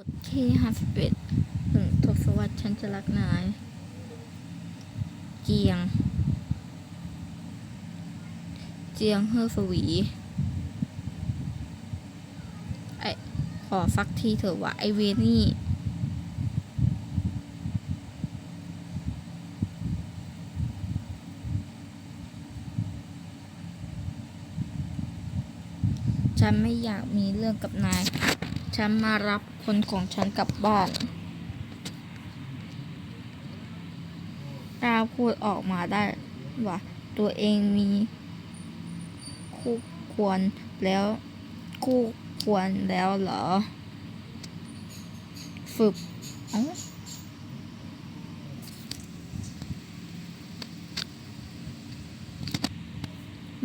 บทที่ห้าสิบเอ็ดถึงทศวรรษฉันจะรักนาย เจียง เจียงเฮอสวี ไอขอฟักทีเถอะว่าไอเวนี่ ฉันไม่อยากมีเรื่องกับนาย ฉันมารับ คนของฉันกลับบ้านกล้าพูดออกมาได้ว่าตัวเองมี คู่ควรแล้ว คู่ควรแล้วเหรอ ฝึกอ้า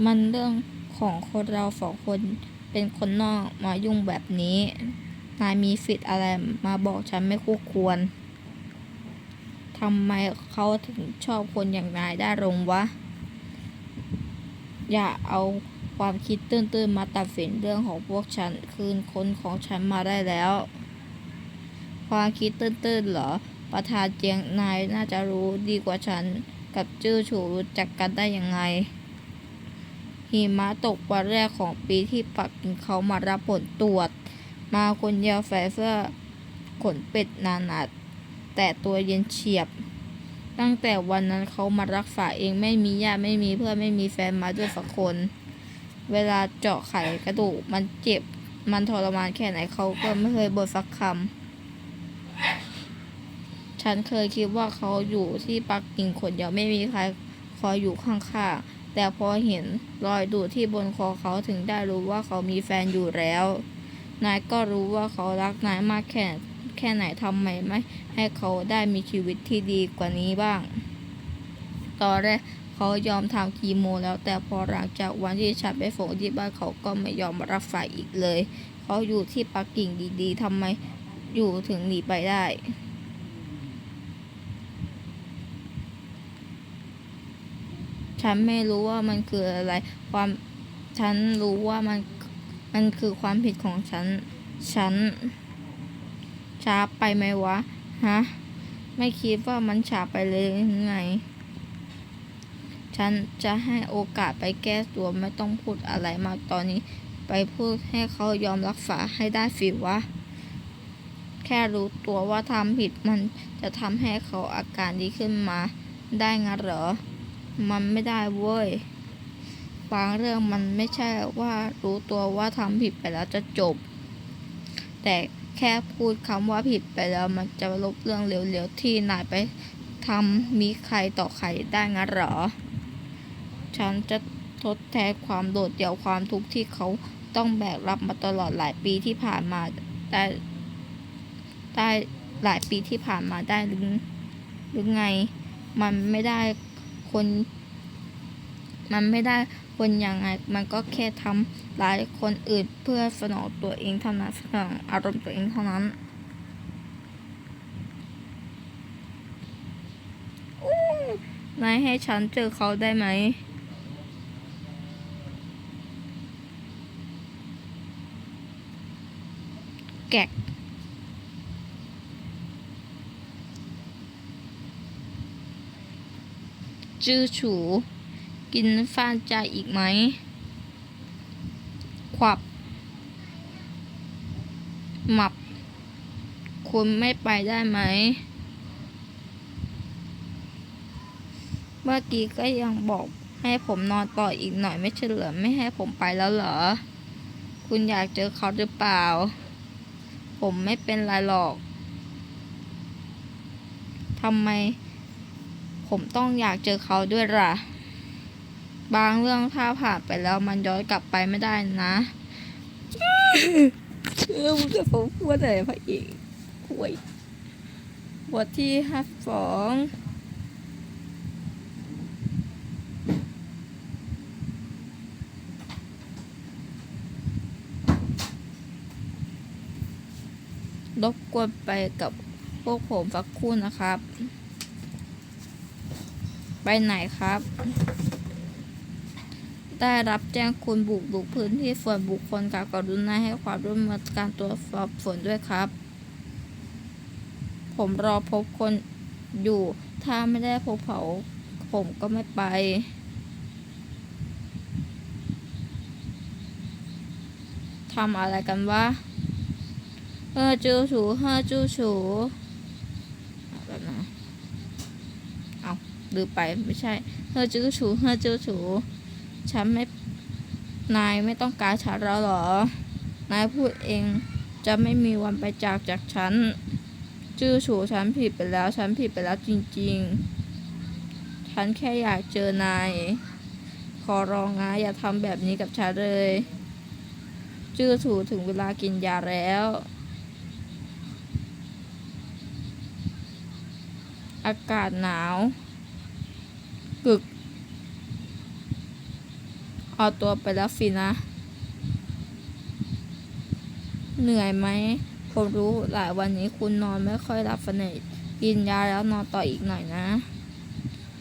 มันเรื่องของคนเราสองคนเป็นคนนอกมายุ่งแบบนี้ นายมีสิทธิ์อะไรมาบอกฉันไม่คู่ควรทำไมเขาถึงชอบคนอย่างนายได้ลงวะ อย่าเอาความคิดตื้นๆมาตัดสินเรื่องของพวกฉันคืนคนของฉันมาได้แล้ว ความคิดตื้นๆเหรอ ประธานเจียงนายน่าจะรู้ดีกว่าฉันกับจื้อฉูรู้จักกันได้ยังไง หิมะตกวันแรกของปีที่ปักกิ่งเขามารับผลตรวจ มาคนเดียวใส่เสื้อขนเป็ดนานาแต่ตัวเย็นเฉียบ ตั้งแต่วันนั้นเขามารักษาเองไม่มีญาติไม่มีเพื่อนไม่มีแฟนมาด้วยสักคน เวลาเจาะไขกระดูกมันเจ็บมันทรมานแค่ไหนเขาก็ไม่เคยบ่นสักคำ ฉันเคยคิดว่าเขาอยู่ที่ปักกิ่งคนเดียวไม่มีใครคอยอยู่ข้างๆ แต่พอเห็นรอยดูดที่บนคอเขาถึงได้รู้ว่าเขามีแฟนอยู่แล้ว นายก็รู้ว่าเขารักนายมากแค่แค่ไหนทำไมไม่ให้เขาได้มีชีวิตที่ดีกว่านี้บ้าง ตอนแรกเขายอมทำคีโม แล้วแต่พอหลังจากวันที่ฉันไปส่งที่บ้านเขาก็ไม่ยอมรับสายอีกเลย เขาอยู่ที่ปักกิ่งดีๆทำไมอยู่ถึงหนีไปได้ฉันไม่รู้ว่ามันคืออะไร ความ ฉันรู้ว่ามัน มันคือความผิดของฉัน ฉัน ช้าไปไหมวะ ฮะ ไม่คิดว่ามันช้าไปเลยยังไง ฉันจะให้โอกาสไปแก้ตัวไม่ต้องพูดอะไรมาตอนนี้ ไปพูดให้เขายอมรักษาให้ได้สิวะ แค่รู้ตัวว่าทำผิดมันจะทำให้เขาอาการดีขึ้นมา ได้งั้นเหรอ มันไม่ได้เว้ย บางเรื่องมันไม่ใช่ว่ารู้ตัวว่าทำผิดไปแล้วจะจบ แต่แค่พูดคำว่าผิดไปแล้วมันจะลบเรื่องเร็วๆที่นายไปทำมีใครต่อใครได้งั้นหรอ ฉันจะทดแทนความโดดเดี่ยวความทุกข์ที่เขาต้องแบกรับมาตลอดหลายปีที่ผ่านมาได้ได้หลายปีที่ผ่านมาได้หรือหรือไง มันไม่ได้คน มันไม่ได้ คนย่างไง มันก็แค่ทำร้ายคนอื่นเพื่อสนองตัวเองเท่านั้นสนองอารมณ์ตัวเองเท่านั้นนายให้ฉันเจอเขาได้ไหมแกะจื้อฉู กินฟ้านใจอีกไหม ขวับ หมับ คุณไม่ไปได้ไหม เมื่อกี้ก็ยังบอกให้ผมนอนต่ออีกหน่อยไม่ใช่เหรอไม่ให้ผมไปแล้วเหรอ คุณอยากเจอเขาหรือเปล่า ผมไม่เป็นไรหรอก ทำไม ผมต้องอยากเจอเขาด้วยล่ะ บางเรื่องถ้าผ่านไปแล้วมันย้อนกลับไปไม่ได้นะเออมึงจะพูดอะไรพระเอกหวยบทที่ห้าสองรบกวนไปกับพวกผมสักคู่นะครับ ไปไหนครับ ได้รับแจ้งคุณบุกรุกพื้นที่ส่วนบุคคลกับกรุณาให้ความร่วมมือการตรวจสอบฝนด้วยครับ ผมรอพบคนอยู่ ถ้าไม่ได้พบเขาผมก็ไม่ไป ทำอะไรกันวะเออจูฉูเฮอจูฉูแบบนะเอาลืมไปไม่ใช่เฮอจูฉูเฮอจูฉู ฉันไม่ นายไม่ต้องการฉันแล้วหรอ นายพูดเองจะไม่มีวันไปจากจากฉันจื้อฉูฉันผิดไปแล้ว ฉันผิดไปแล้วจริง ๆ ฉันแค่อยากเจอนาย ขอร้องนะอย่าทำแบบนี้กับฉันเลยจื้อฉูถึงเวลากินยาแล้วอากาศหนาว กึก เอาตัวไปแล้วสินะ เหนื่อยไหม ผมรู้หลายวันนี้คุณนอนไม่ค่อยหลับสนิทกินยาแล้วนอนต่ออีกหน่อยนะ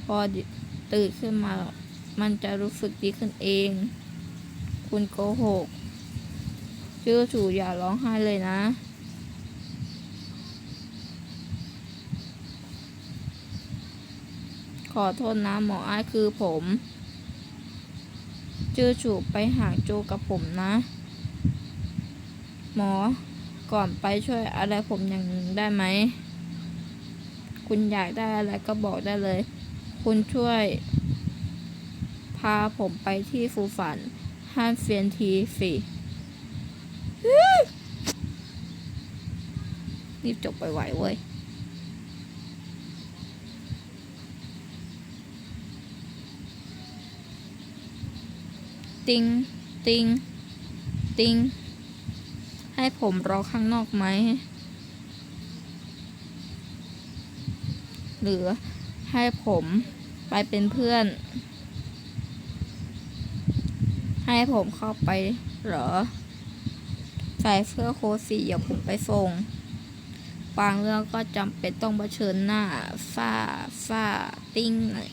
พอตื่นขึ้นมา มันจะรู้สึกดีขึ้นเอง คุณโกหกชื่อฉูอย่าร้องไห้เลยนะขอโทษนะหมออ้ายคือผม จือฉูไปหาโจกับผมนะ หมอก่อนไปช่วยอะไรผมอย่างหนึ่งได้ไหม คุณอยากได้อะไรก็บอกได้เลย คุณช่วย พาผมไปที่ฟูฝันห้านเฟียนทีสิรีบจบไปไหวๆเว้ย ติงติงติงให้ผมรอข้างนอกไหม หรือให้ผมไปเป็นเพื่อน ให้ผมเข้าไปเหรอ ใส่เสื้อโค้ทสีเดี๋ยวผมไปส่งบางเรื่องก็จำเป็นต้องเผชิญหน้าฝ้าฝ้าติ้งหน่อย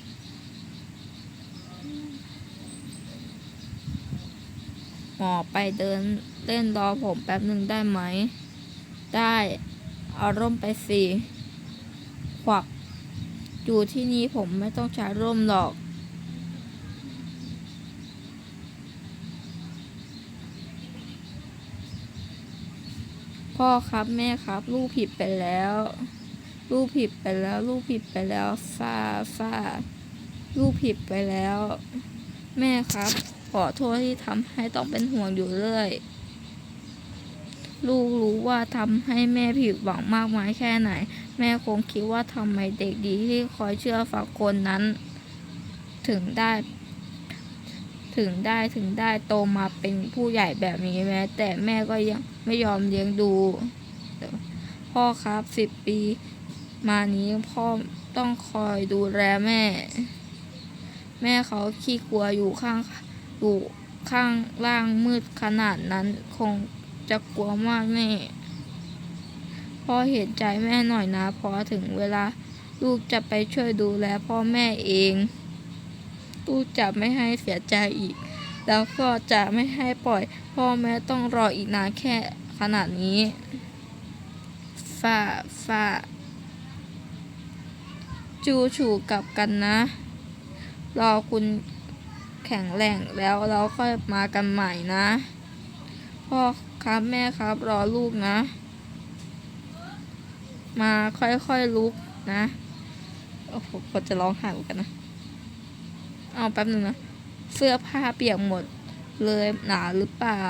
หมอไปเดินเล่นรอผมแป๊บหนึ่งได้ไหม ได้เอาร่มไปสิขวัก อยู่ที่นี่ผมไม่ต้องใช้ร่มหรอก พ่อครับแม่ครับ ลูกผิดไปแล้ว ลูกผิดไปแล้ว ลูกผิดไปแล้วฟาฟาลูกผิดไปแล้ว แม่ครับ ขอโทษที่ทำให้ต้องเป็นห่วงอยู่เรื่อย ลูกรู้ว่าทำให้แม่ผิดหวังมากมายแค่ไหน แม่คงคิดว่าทำไมเด็กดีที่คอยเชื่อฝักคนนั้น ถึงได้ ถึงได้ถึงได้โตมาเป็นผู้ใหญ่แบบนี้แม้ แต่แม่ก็ยังไม่ยอมเลี้ยงดู พ่อครับสิบปี มานี้พ่อต้องคอยดูแลแม่ แม่เขาขี้กลัวอยู่ข้าง อยู่ข้างล่างมืดขนาดนั้น คงจะกลัวมากแน่พ่อเห็นใจแม่หน่อยนะพอถึงเวลาลูกจะไปช่วยดูแลพ่อแม่เอง ลูกจะไม่ให้เสียใจอีก แล้วก็จะไม่ให้ปล่อย พ่อแม่ต้องรออีกนานแค่ขนาดนี้ฝ้าฝ้าจูฉูกลับกันนะ รอคุณ แข็งแรงแล้วเราค่อยมากันใหม่นะ พ่อครับแม่ครับรอลูกนะ มาค่อยๆลุกนะโอ้โหกจะร้องไห้เหมือนกันนะเอาแป๊บหนึ่งนะ เสื้อผ้าเปียกหมดเลยหนาหรือเปล่า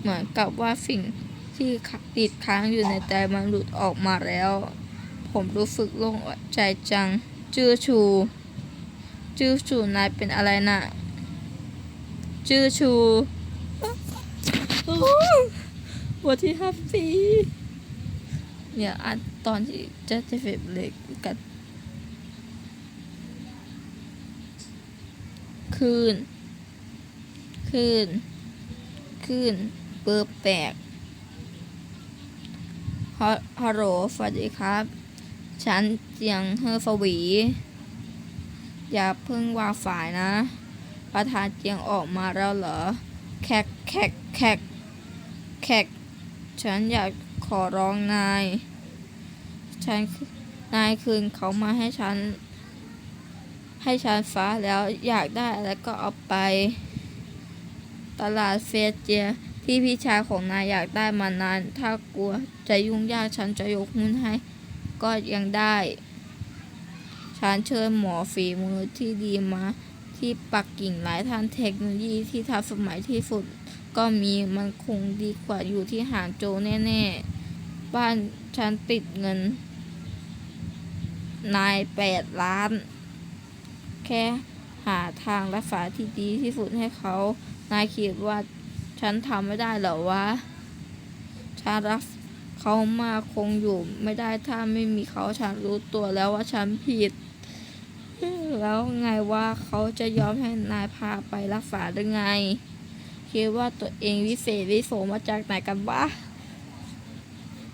เหมือนกับว่าสิ่งที่ติดค้างอยู่ในใจมันหลุดออกมาแล้ว ผมรู้สึกโล่งใจจัง จื้อชู จื้อชูนายเป็นอะไรน่ะจื้อชูบทที่ห้าปีเนี่ยอ่านตอนที่เจะจะเฟบเล็กกันคืน คืน คืน เบอร์แปลกฮะฮัลโหลสวัสดีครับ ฉันเจียงเฮอฟวี อย่าเพิ่งวางสายนะ ประธานเจียงออกมาแล้วเหรอ แขกแขกแขกแขกฉันอยากขอร้องนาย ฉันนายคืนเขามาให้ฉัน ให้ฉันฟ้าแล้วอยากได้อะไรก็เอาไป ตลาดเฟสเจียที่พี่ชายของนายอยากได้มานาน ถ้ากลัวจะยุ่งยากฉันจะยกหุ้นให้ ก็ยังได้ ฉันเชิญหมอฝีมือที่ดีมาที่ปักกิ่งหลายท่านเทคโนโลยีที่ทันสมัยที่สุด ก็มีมันคงดีกว่าอยู่ที่หางโจวแน่ ๆ บ้านฉันติดเงิน นายแปดล้าน แค่หาทางรักษาที่ดีที่สุดให้เขา นายคิดว่าฉันทำไม่ได้เหรอวะ ฉันรักเขามากคงอยู่ไม่ได้ถ้าไม่มีเขาฉันรู้ตัวแล้วว่าฉันผิด แล้วไงว่าเขาจะยอมให้นายพาไปรักษาหรือไง คิดว่าตัวเองวิเศษวิโสมาจากไหนกันบ้า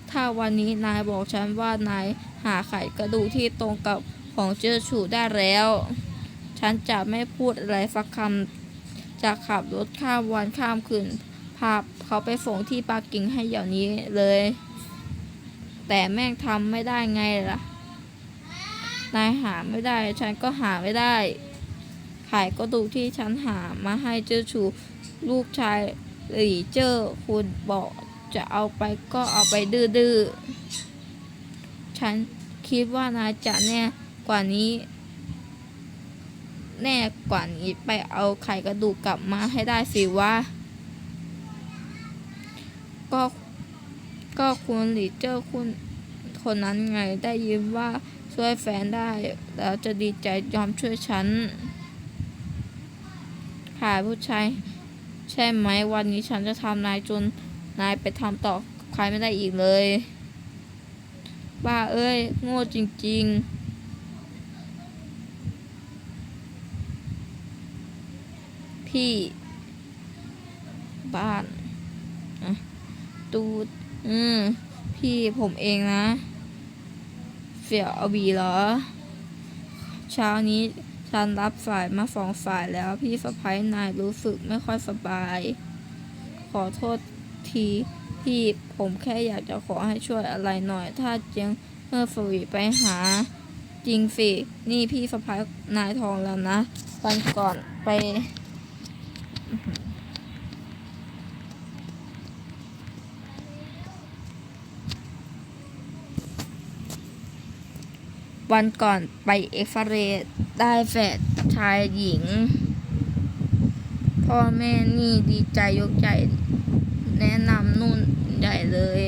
ถ้าวันนี้นายบอกฉันว่านายหาไข่กระดูกที่ตรงกับของเจอฉูได้แล้ว ฉันจะไม่พูดอะไรสักคำจะขับรถข้ามวันข้ามคืนพาเขาไปส่งที่ปักกิ่งให้เดี๋ยวนี้เลย แต่แม่งทำไม่ได้ไงล่ะ นายหาไม่ได้ ฉันก็หาไม่ได้ ขายก็ดูกที่ฉันหามาให้เจ้าชูลูกชายหลี่เจ้อคุณบอกจะเอาไปก็เอาไปดื้อๆ ฉันคิดว่านายจะแน่กว่านี้ แน่กว่านี้ไปเอาไข่กระดูกกลับมาให้ได้สิวะ ก็ ก็คุณหลีเจ้อคุณ คนนั้นไงได้ยินว่าช่วยแฟนได้ แล้วจะดีใจยอมช่วยฉันค่ะผู้ชายใช่ไหมวันนี้ฉันจะทำนายจนนายไปทำต่อใครไม่ได้อีกเลย บ้าเอ้ย โง่จริง ๆพี่บ้านอะตูด อืม พี่ผมเองนะ เสี่ยวเอาบีเหรอ เช้านี้ฉันรับฝ่ายมาสองฝ่ายแล้วพี่สะพ้ายนายรู้สึกไม่ค่อยสบาย ขอโทษทีพี่ผมแค่อยากจะขอให้ช่วยอะไรหน่อย ถ้าเจียงเมื่อฝวีไปหา จริงสิ นี่พี่สะพ้ายนายทองแล้วนะวันก่อนไป วันก่อนไปเอ็กซเรย์ได้แฝดชายหญิง พ่อแม่นี่ดีใจยกใหญ่แนะนำนู่นใหญ่เลย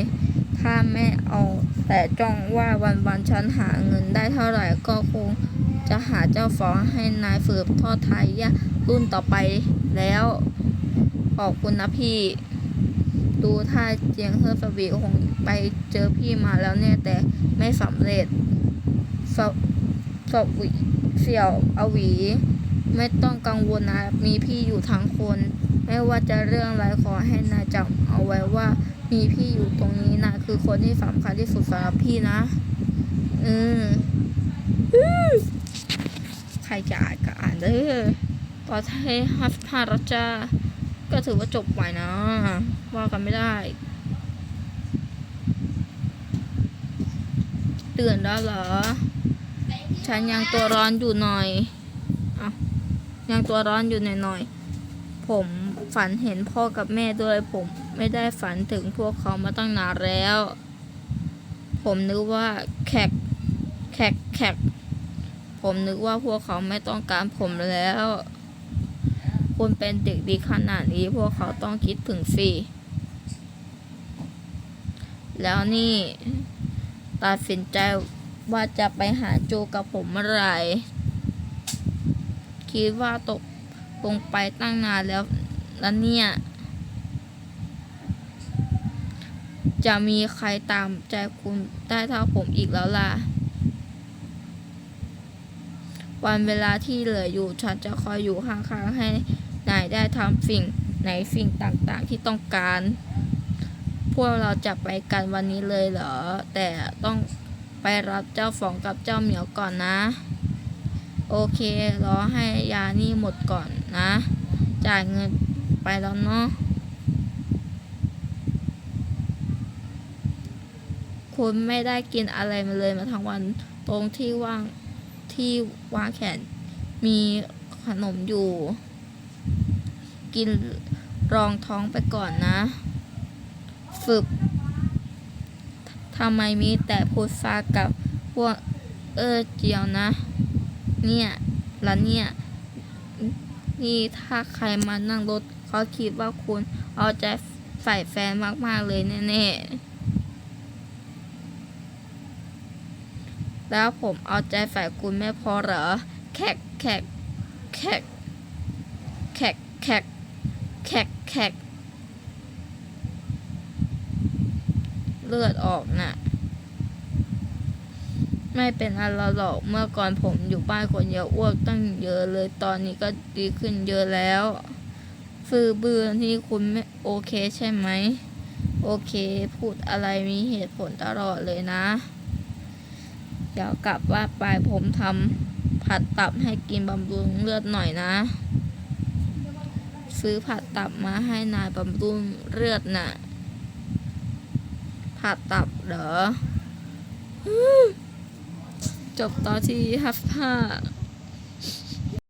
ถ้าแม่เอาแต่จ้องว่าวันวันฉันหาเงินได้เท่าไหร่ก็คงจะหาเจ้าฟ้องให้นายฝืบทอดไทยยะรุ่นต่อไปแล้ว ขอบคุณนะพี่ ดูถ้าเจียงเฮอร์สวีคงไปเจอพี่มาแล้วเนี่ยแต่ไม่สำเร็จ สบสบวีเสี่ยวอวี ไม่ต้องกังวลนะ มีพี่อยู่ทั้งคน ไม่ว่าจะเรื่องอะไรขอให้นายจำเอาไว้ว่า มีพี่อยู่ตรงนี้นะคือคนที่สำคัญที่สุดสำหรับพี่นะ อืมอื้อใครจะอ่านก็อ่านเด้อตอไทยฮัสพารัจาก็ถือว่าจบไวนะ ว่ากันไม่ได้เตือนแล้วเหรอ ฉันยังตัวร้อนอยู่หน่อยอะยังตัวร้อนอยู่หน่อยหน่อยๆผมฝันเห็นพ่อกับแม่ด้วย ผมไม่ได้ฝันถึงพวกเขามาตั้งนานแล้ว ผมนึกว่าแขกแขกแขกผมนึกว่าพวกเขาไม่ต้องการผมแล้ว คุณเป็นเด็กดีขนาดนี้ พวกเขาต้องคิดถึงสิแล้วนี่ ตัดสินใจ ว่าจะไปหาโจกับผมเมื่อไหร่คิดว่าตกลงไปตั้งนานแล้วแล้วเนี่ย จะมีใครตามใจคุณได้เท่าผมอีกแล้วล่ะ วันเวลาที่เหลืออยู่ฉันจะคอยอยู่ข้างๆให้นายได้ทำสิ่งในสิ่งต่างๆที่ต้องการ พวกเราจะไปกันวันนี้เลยเหรอ แต่ต้อง ไปรับเจ้าฝองกับเจ้าเหมียวก่อนนะ โอเครอให้ยานี่หมดก่อนนะ จ่ายเงินไปแล้วเนาะคุณไม่ได้กินอะไรมาเลยมาทั้งวันตรงที่ว่างที่วางแขนมีขนมอยู่ กินรองท้องไปก่อนนะ ฝึกำไมมีแต่พุทรากับพวกเออเจียวนะ เนี่ยแล้วเนี่ย นี่ถ้าใครมานั่งรถเขาคิดว่าคุณเอาใจใส่แฟนมาก ๆ เลยแน่ๆ แล้วผมเอาใจใส่คุณไม่พอเหรอ แขกแขกแขกแขกแขกแขกแขก เลือดออกน่ะ ไม่เป็นอะไรหรอกเมื่อก่อนผมอยู่บ้านคนเดียวอ้วกตั้งเยอะเลยตอนนี้ก็ดีขึ้นเยอะแล้วฟือเบือนี่คุณไม่โอเคใช่ไหม โอเคพูดอะไรมีเหตุผลตลอดเลยนะ เดี๋ยวกลับว่าไปผมทำผัดตับให้กินบำรุงเลือดหน่อยนะ ซื้อผัดตับมาให้นายบำรุงเลือดน่ะ ผัดตับเหรอ จบตอนที่ห้าห้า